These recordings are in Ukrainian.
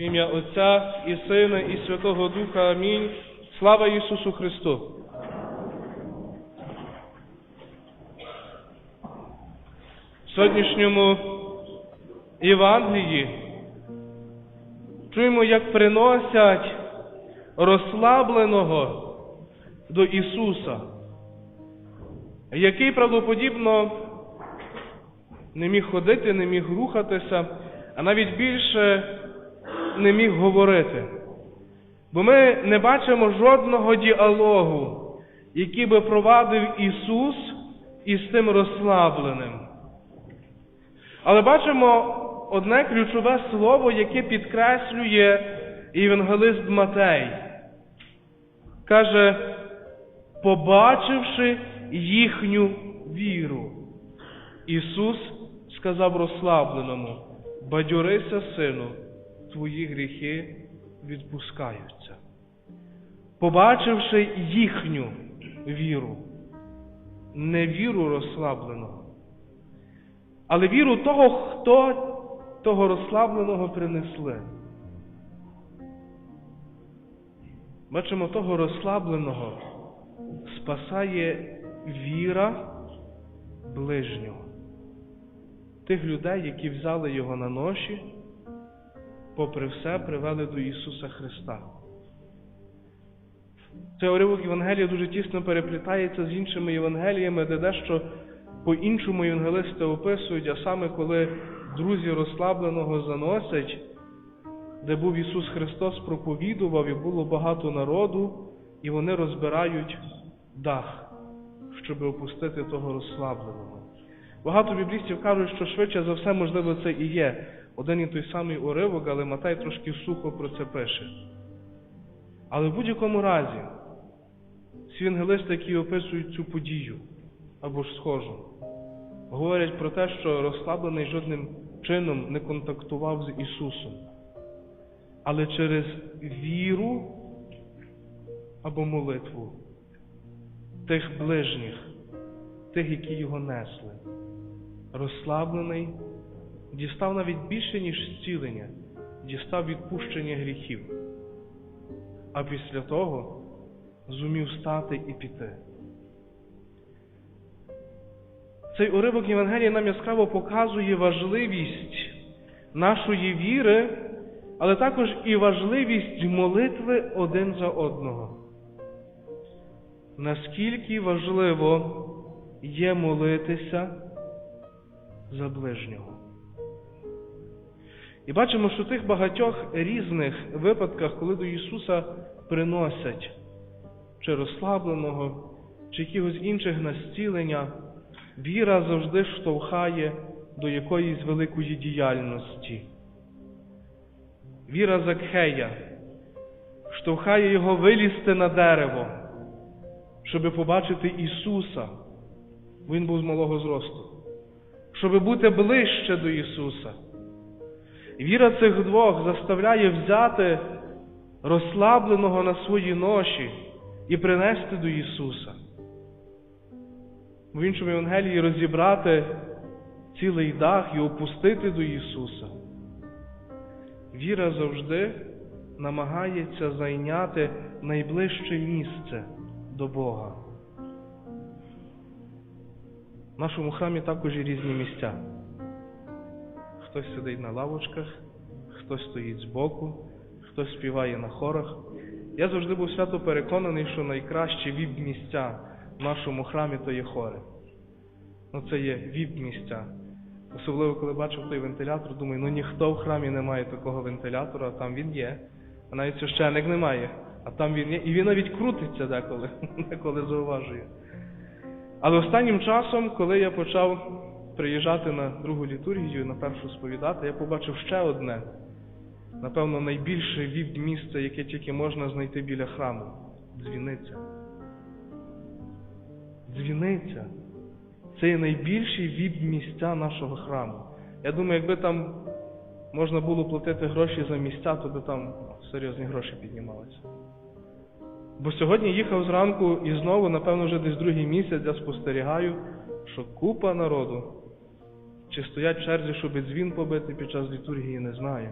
В ім'я Отця і Сина, і Святого Духа. Амінь. Слава Ісусу Христу! В сьогоднішньому Євангелії чуємо, як приносять розслабленого до Ісуса, який правдоподібно не міг ходити, не міг рухатися, а навіть більше не міг говорити. Бо ми не бачимо жодного діалогу, який би провадив Ісус із тим розслабленим. Але бачимо одне ключове слово, яке підкреслює євангелист Матей. Каже, побачивши їхню віру. Ісус сказав розслабленому, бадьорися, сину, твої гріхи відпускаються. Побачивши їхню віру, не віру розслабленого, але віру того, хто того розслабленого принесли. Бачимо, того розслабленого спасає віра ближнього. Тих людей, які взяли його на ноші, попри все, привели до Ісуса Христа. Цей уривок Євангелія дуже тісно переплітається з іншими Євангеліями, де дещо по-іншому євангелисти описують, а саме коли друзі розслабленого заносять, де був Ісус Христос, проповідував, і було багато народу, і вони розбирають дах, щоб опустити того розслабленого. Багато біблістів кажуть, що швидше за все, можливо, це і є один і той самий уривок, але Матай трошки сухо про це пише. Але в будь-якому разі, всі ангелисти, які описують цю подію або ж схожу, говорять про те, що розслаблений жодним чином не контактував з Ісусом. Але через віру або молитву тих ближніх, тих, які його несли, розслаблений, дістав навіть більше, ніж зцілення, дістав відпущення гріхів, а після того зумів стати і піти. Цей уривок Євангелія нам яскраво показує важливість нашої віри, але також і важливість молитви один за одного. Наскільки важливо є молитися за ближнього. І бачимо, що в тих багатьох різних випадках, коли до Ісуса приносять чи розслабленого, чи якихось інших на зцілення, віра завжди штовхає до якоїсь великої діяльності. Віра Закхея штовхає його вилізти на дерево, щоб побачити Ісуса. Він був з малого зросту, щоб бути ближче до Ісуса. Віра цих двох заставляє взяти розслабленого на свої ноші і принести до Ісуса. В іншому Євангелії розібрати цілий дах і опустити до Ісуса. Віра завжди намагається зайняти найближче місце до Бога. В нашому храмі також є різні місця. Хтось сидить на лавочках, хтось стоїть збоку, хтось співає на хорах. Я завжди був свято переконаний, що найкращі віп-місця в нашому храмі то є хори. Ну це є віп-місця. Особливо, коли бачив той вентилятор, думаю, ну ніхто в храмі не має такого вентилятора, а там він є. А навіть священик не має, а там він є. І він навіть крутиться деколи, деколи зауважує. Але останнім часом, коли я почав приїжджати на другу літургію, на першу сповідати, я побачив ще одне, напевно, найбільше віп місце, яке тільки можна знайти біля храму дзвіниця. Дзвіниця. Це є найбільші віп місця нашого храму. Я думаю, якби там можна було платити гроші за місця, то би там серйозні гроші піднімалися. Бо сьогодні їхав зранку і знову, напевно, вже десь другий місяць я спостерігаю, що купа народу. Чи стоять в черзі, щоб дзвін побити під час літургії, не знаю.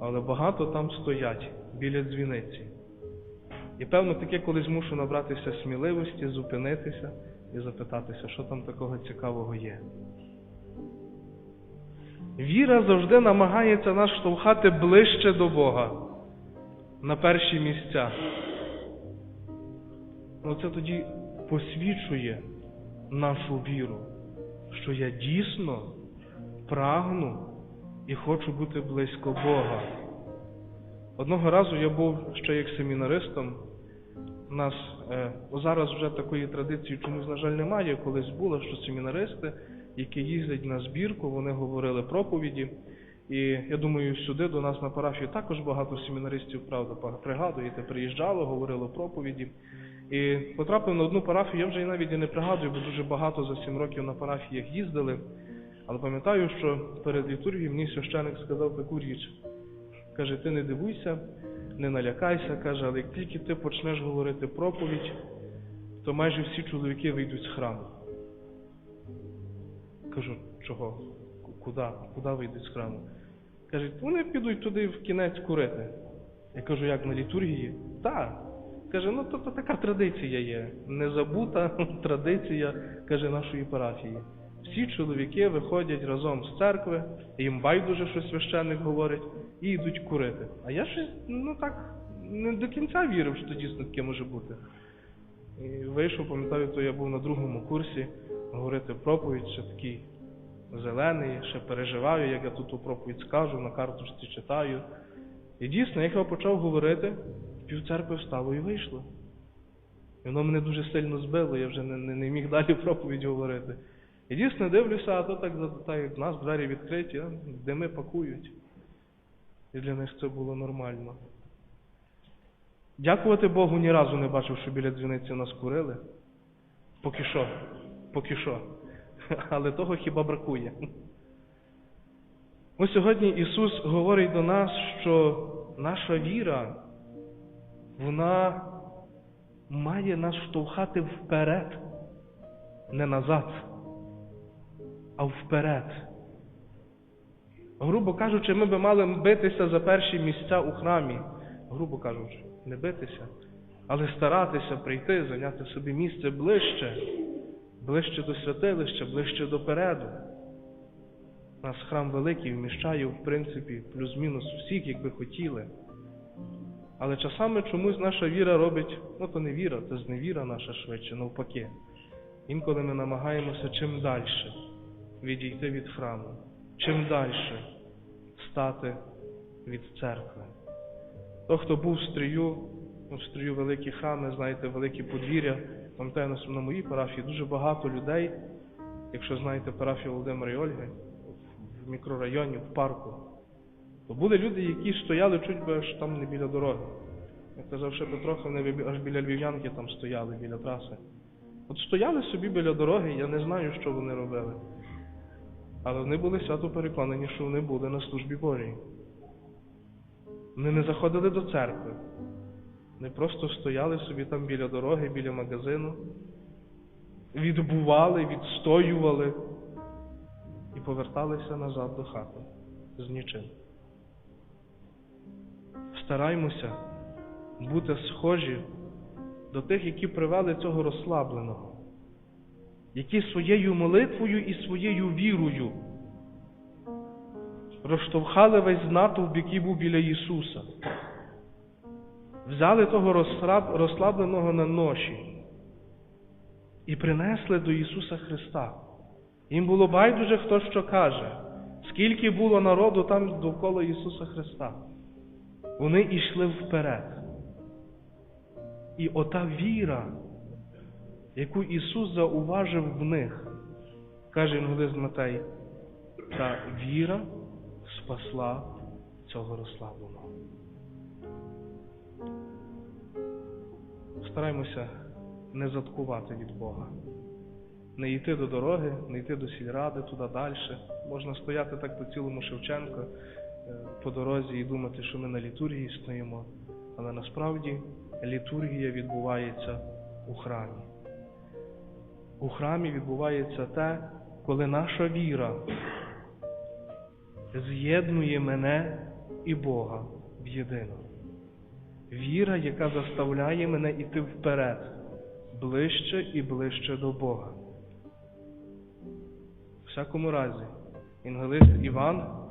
але багато там стоять біля дзвіниці. І певно таке колись мушу набратися сміливості, зупинитися і запитатися, що там такого цікавого є. Віра завжди намагається нас штовхати ближче до Бога на перші місця. Ну це тоді посвідчує нашу віру, що я дійсно прагну і хочу бути близько Бога. Одного разу я був ще як семінаристом. У нас е, зараз вже такої традиції чомусь, на жаль, немає. Колись було, що семінаристи, які їздять на збірку, вони говорили проповіді. І я думаю, сюди до нас на парафію також багато семінаристів, правда, пригадуєте, приїжджало, говорило проповіді. І потрапив на одну парафію, я вже і навіть і не пригадую, бо дуже багато за сім років на парафіях їздили. Але пам'ятаю, що перед літургією мені священик сказав таку річ. Каже, ти не дивуйся, не налякайся, каже, але як тільки ти почнеш говорити проповідь, то майже всі чоловіки вийдуть з храму. Кажу, чого? Куди? Куди вийдуть з храму? Каже, вони підуть туди в кінець курити. Я кажу, як на літургії? Так. Каже, ну то, то така традиція є. Незабута традиція, каже, нашої парафії. Всі чоловіки виходять разом з церкви, їм байдуже, що священник говорить, і йдуть курити. А я щось, ну так, не до кінця вірив, що дійсно таке може бути. І вийшов, пам'ятаю, то я був на другому курсі говорити проповідь, ще такий зелений, ще переживаю, як я тут ту проповідь скажу, на карточці читаю. І дійсно, як я почав говорити, пів церкви встало і вийшло. І воно мене дуже сильно збило, я вже не, не, не міг далі проповідь говорити. І дійсно дивлюся, а то так, в нас двері відкриті, дими пакують. І для них це було нормально. Дякувати Богу, ні разу не бачив, що біля дзвіниці нас курили. Поки що. Поки що. Але того хіба бракує. Ось сьогодні Ісус говорить до нас, що наша віра, вона має нас штовхати вперед, не назад, а вперед. Грубо кажучи, ми би мали битися за перші місця у храмі. Грубо кажучи, не битися, але старатися прийти, зайняти собі місце ближче, ближче до святилища, ближче допереду. У нас храм великий вміщає, в принципі, плюс-мінус всіх, як би хотіли. Але часами чомусь наша віра робить, ну то не віра, це зневіра наша швидше, навпаки. Інколи ми намагаємося чим далі відійти від храму, чим далі стати від церкви. Той, хто був в стрію, ну, в стрію великі храми, знаєте, великі подвір'я, пам'ятаю, на- моїй парафії дуже багато людей, якщо знаєте парафію Володимира і Ольги, в мікрорайоні, в парку, то були люди, які стояли чуть би аж там не біля дороги. Я казав, ще Петроха, вони аж біля Львів'янки там стояли, біля траси. От стояли собі біля дороги, я не знаю, що вони робили. Але вони були свято переконані, що вони були на службі Божій. Вони не заходили до церкви. Вони просто стояли собі там біля дороги, біля магазину, відбували, відстоювали і поверталися назад до хати з нічим. Стараймося бути схожі до тих, які привели цього розслабленого, які своєю молитвою і своєю вірою розштовхали весь натовп, який був біля Ісуса. Взяли того розслабленого на ноші і принесли до Ісуса Христа. Їм було байдуже, хто що каже, скільки було народу там довкола Ісуса Христа. Вони йшли вперед. І ота віра, яку Ісус зауважив в них, каже Інгулист Матей, та віра спасла цього розслабленого. Стараймося не заткувати від Бога, не йти до дороги, не йти до сільради, туди далі. Можна стояти так по цілому Шевченко е, по дорозі і думати, що ми на літургії стоїмо, але насправді літургія відбувається у храмі. У храмі відбувається те, коли наша віра з'єднує мене і Бога в єдино. Віра, яка заставляє мене йти вперед, ближче і ближче до Бога. В всякому разі, інгелист Іван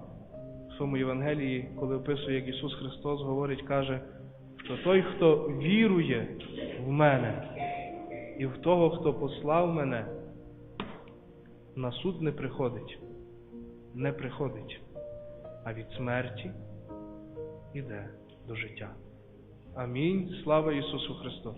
в своєму Євангелії, коли описує, як Ісус Христос говорить, каже, що той, хто вірує в мене і в того, хто послав мене, на суд не приходить, не приходить, а від смерті іде до життя. Амінь. Слава Ісусу Христу!